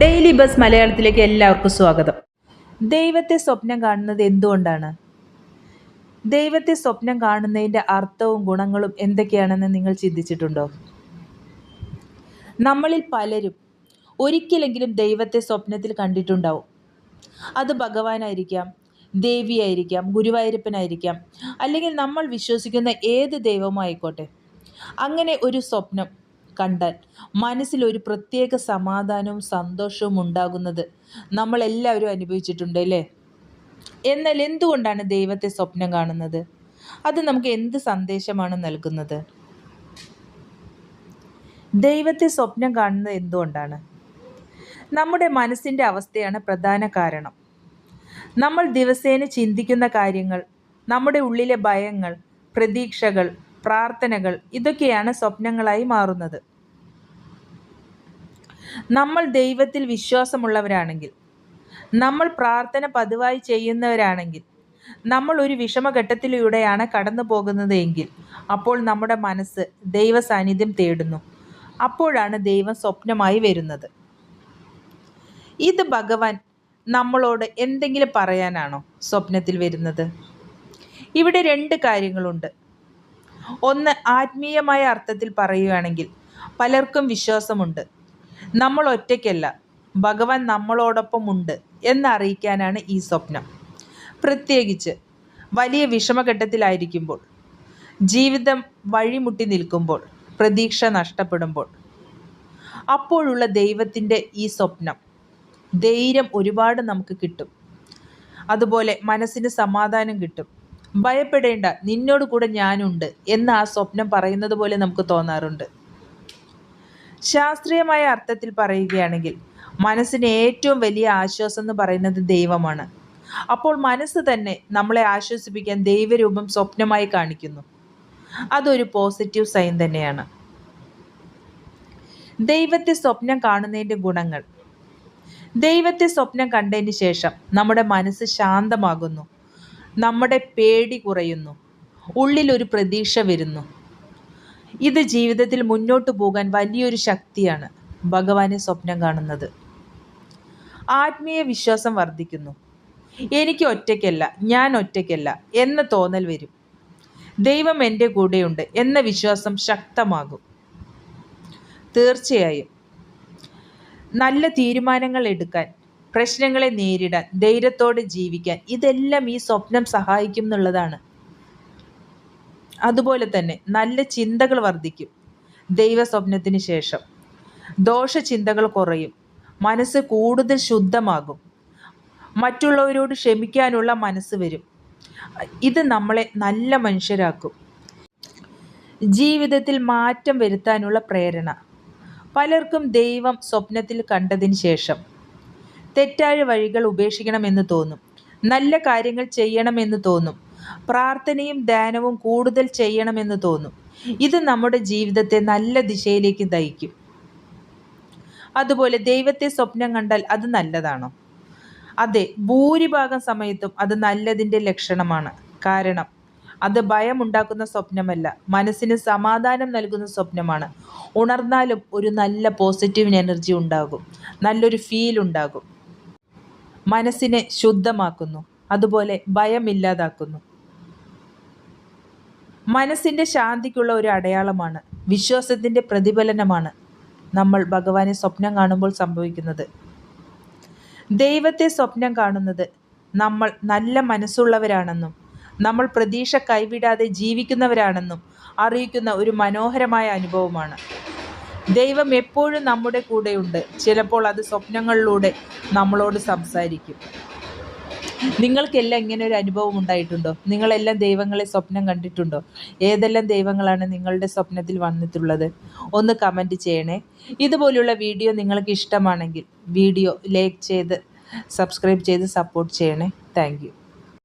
Daily bus മലയാളത്തിലേക്ക് എല്ലാവർക്കും സ്വാഗതം. ദൈവത്തെ സ്വപ്നം കാണുന്നത് എന്തുകൊണ്ടാണ്? ദൈവത്തെ സ്വപ്നം കാണുന്നതിന്റെ അർത്ഥവും ഗുണങ്ങളും എന്തൊക്കെയാണെന്ന് നിങ്ങൾ ചിന്തിച്ചിട്ടുണ്ടോ? നമ്മളിൽ പലരും ഒരിക്കലെങ്കിലും ദൈവത്തെ സ്വപ്നത്തിൽ കണ്ടിട്ടുണ്ടാവും. അത് ഭഗവാനായിരിക്കാം ദേവിയായിരിക്കാം ഗുരുവായൂരപ്പനായിരിക്കാം അല്ലെങ്കിൽ നമ്മൾ വിശ്വസിക്കുന്ന ഏത് ദൈവമായിക്കോട്ടെ അങ്ങനെ ഒരു സ്വപ്നം കണ്ടാൽ മനസ്സിൽ ഒരു പ്രത്യേക സമാധാനവും സന്തോഷവും ഉണ്ടാകുന്നത് നമ്മളെല്ലാവരും അനുഭവിച്ചിട്ടുണ്ട് അല്ലേ? എന്നാൽ എന്തുകൊണ്ടാണ് ദൈവത്തെ സ്വപ്നം കാണുന്നത്? അത് നമുക്ക് എന്ത് സന്ദേശമാണ് നൽകുന്നത്? ദൈവത്തെ സ്വപ്നം കാണുന്നത് എന്തുകൊണ്ടാണ്? നമ്മുടെ മനസ്സിന്റെ അവസ്ഥയാണ് പ്രധാന കാരണം. നമ്മൾ ദിവസേന ചിന്തിക്കുന്ന കാര്യങ്ങൾ നമ്മുടെ ഉള്ളിലെ ഭയങ്ങൾ പ്രതീക്ഷകൾ പ്രാർത്ഥനകൾ ഇതൊക്കെയാണ് സ്വപ്നങ്ങളായി മാറുന്നത്. നമ്മൾ ദൈവത്തിൽ വിശ്വാസമുള്ളവരാണെങ്കിൽ നമ്മൾ പ്രാർത്ഥന പതിവായി ചെയ്യുന്നവരാണെങ്കിൽ നമ്മൾ ഒരു വിഷമഘട്ടത്തിലൂടെയാണ് കടന്നു പോകുന്നത് എങ്കിൽ അപ്പോൾ നമ്മുടെ മനസ്സ് ദൈവ സാന്നിധ്യം തേടുന്നു. അപ്പോഴാണ് ദൈവം സ്വപ്നമായി വരുന്നത്. ഇത് ഭഗവാൻ നമ്മളോട് എന്തെങ്കിലും പറയാനാണോ സ്വപ്നത്തിൽ വരുന്നത്? ഇവിടെ രണ്ട് കാര്യങ്ങളുണ്ട്. ഒന്ന് ആത്മീയമായ അർത്ഥത്തിൽ പറയുകയാണെങ്കിൽ പലർക്കും വിശ്വാസമുണ്ട്. നമ്മൾ ഒറ്റയ്ക്കല്ല ഭഗവാൻ നമ്മളോടൊപ്പമുണ്ട് എന്നറിയിക്കാനാണ് ഈ സ്വപ്നം. പ്രത്യേകിച്ച് വലിയ വിഷമഘട്ടത്തിലായിരിക്കുമ്പോൾ ജീവിതം വഴിമുട്ടി നിൽക്കുമ്പോൾ പ്രതീക്ഷ നഷ്ടപ്പെടുമ്പോൾ അപ്പോഴുള്ള ദൈവത്തിന്റെ ഈ സ്വപ്നം ധൈര്യം ഒരുപാട് നമുക്ക് കിട്ടും. അതുപോലെ മനസ്സിന് സമാധാനം കിട്ടും. ഭയപ്പെടേണ്ട. നിന്നോട് കൂടെ ഞാനുണ്ട് എന്ന് ആ സ്വപ്നം പറയുന്നത് പോലെ നമുക്ക് തോന്നാറുണ്ട്. ശാസ്ത്രീയമായ അർത്ഥത്തിൽ പറയുകയാണെങ്കിൽ മനസ്സിന് ഏറ്റവും വലിയ ആശ്വാസം എന്ന് പറയുന്നത് ദൈവമാണ്. അപ്പോൾ മനസ്സ് തന്നെ നമ്മളെ ആശ്വസിപ്പിക്കാൻ ദൈവരൂപം സ്വപ്നമായി കാണിക്കുന്നു. അതൊരു പോസിറ്റീവ് സൈൻ തന്നെയാണ്. ദൈവത്തെ സ്വപ്നം കാണുന്നതിന്റെ ഗുണങ്ങൾ. ദൈവത്തെ സ്വപ്നം കണ്ടതിന് ശേഷം നമ്മുടെ മനസ്സ് ശാന്തമാകുന്നു. നമ്മുടെ പേടി കുറയുന്നു. ഉള്ളിലൊരു പ്രതീക്ഷ വരുന്നു. ഇത് ജീവിതത്തിൽ മുന്നോട്ട് പോകാൻ വലിയൊരു ശക്തിയാണ് ഭഗവാനെ സ്വപ്നം കാണുന്നത്. ആത്മീയ വിശ്വാസം വർദ്ധിക്കുന്നു. എനിക്ക് ഒറ്റയ്ക്കല്ല ഞാൻ ഒറ്റയ്ക്കല്ല എന്ന തോന്നൽ വരും. ദൈവം എന്റെ കൂടെയുണ്ട് എന്ന വിശ്വാസം ശക്തമാകും. തീർച്ചയായും. നല്ല തീരുമാനങ്ങൾ എടുക്കാൻ പ്രശ്നങ്ങളെ നേരിടാൻ ധൈര്യത്തോടെ ജീവിക്കാൻ ഇതെല്ലാം ഈ സ്വപ്നം സഹായിക്കും എന്നുള്ളതാണ് അതുപോലെ തന്നെ നല്ല ചിന്തകൾ വർദ്ധിക്കും ദൈവ സ്വപ്നത്തിന് ശേഷം. ദോഷ ചിന്തകൾ കുറയും മനസ്സ് കൂടുതൽ ശുദ്ധമാകും മറ്റുള്ളവരോട് ക്ഷമിക്കാനുള്ള മനസ്സ് വരും. ഇത് നമ്മളെ നല്ല മനുഷ്യരാക്കും. ജീവിതത്തിൽ മാറ്റം വരുത്താനുള്ള പ്രേരണ. പലർക്കും ദൈവം സ്വപ്നത്തിൽ കണ്ടതിന് ശേഷം തെറ്റായ വഴികൾ ഉപേക്ഷിക്കണമെന്ന് തോന്നും. നല്ല കാര്യങ്ങൾ ചെയ്യണമെന്ന് തോന്നും. പ്രാർത്ഥനയും ധ്യാനവും കൂടുതൽ ചെയ്യണമെന്ന് തോന്നും. ഇത് നമ്മുടെ ജീവിതത്തെ നല്ല ദിശയിലേക്ക് നയിക്കും. അതുപോലെ ദൈവത്തെ സ്വപ്നം കണ്ടാൽ അത് നല്ലതാണോ? അതെ ഭൂരിഭാഗം സമയത്തും അത് നല്ലതിന്റെ ലക്ഷണമാണ്. കാരണം അത് ഭയമുണ്ടാക്കുന്ന സ്വപ്നമല്ല. മനസ്സിന് സമാധാനം നൽകുന്ന സ്വപ്നമാണ്. ഉണർന്നാലും ഒരു നല്ല പോസിറ്റീവ് എനർജി ഉണ്ടാകും. നല്ലൊരു ഫീൽ ഉണ്ടാകും. മനസ്സിനെ ശുദ്ധമാക്കുന്നു. അതുപോലെ ഭയമില്ലാതാക്കുന്നു. മനസ്സിന്റെ ശാന്തിക്കുള്ള ഒരു അടയാളമാണ് വിശ്വാസത്തിന്റെ പ്രതിഫലനമാണ് നമ്മൾ ഭഗവാനെ സ്വപ്നം കാണുമ്പോൾ സംഭവിക്കുന്നത്. ദൈവത്തെ സ്വപ്നം കാണുന്നത് നമ്മൾ നല്ല മനസ്സുള്ളവരാണെന്നും നമ്മൾ പ്രതീക്ഷ കൈവിടാതെ ജീവിക്കുന്നവരാണെന്നും അറിയിക്കുന്ന ഒരു മനോഹരമായ അനുഭവമാണ്. ദൈവം എപ്പോഴും നമ്മുടെ കൂടെയുണ്ട്. ചിലപ്പോൾ അത് സ്വപ്നങ്ങളിലൂടെ നമ്മളോട് സംസാരിക്കും. നിങ്ങൾക്കെല്ലാം ഇങ്ങനെ ഒരു അനുഭവം ഉണ്ടായിട്ടുണ്ടോ? നിങ്ങളെല്ലാം ദൈവങ്ങളെ സ്വപ്നം കണ്ടിട്ടുണ്ടോ? ഏതെല്ലാം ദൈവങ്ങളാണ് നിങ്ങളുടെ സ്വപ്നത്തിൽ വന്നിട്ടുള്ളത്? ഒന്ന് കമന്റ് ചെയ്യണേ. ഇതുപോലുള്ള വീഡിയോ നിങ്ങൾക്ക് ഇഷ്ടമാണെങ്കിൽ വീഡിയോ ലൈക്ക് ചെയ്ത് സബ്സ്ക്രൈബ് ചെയ്ത് സപ്പോർട്ട് ചെയ്യണേ. താങ്ക്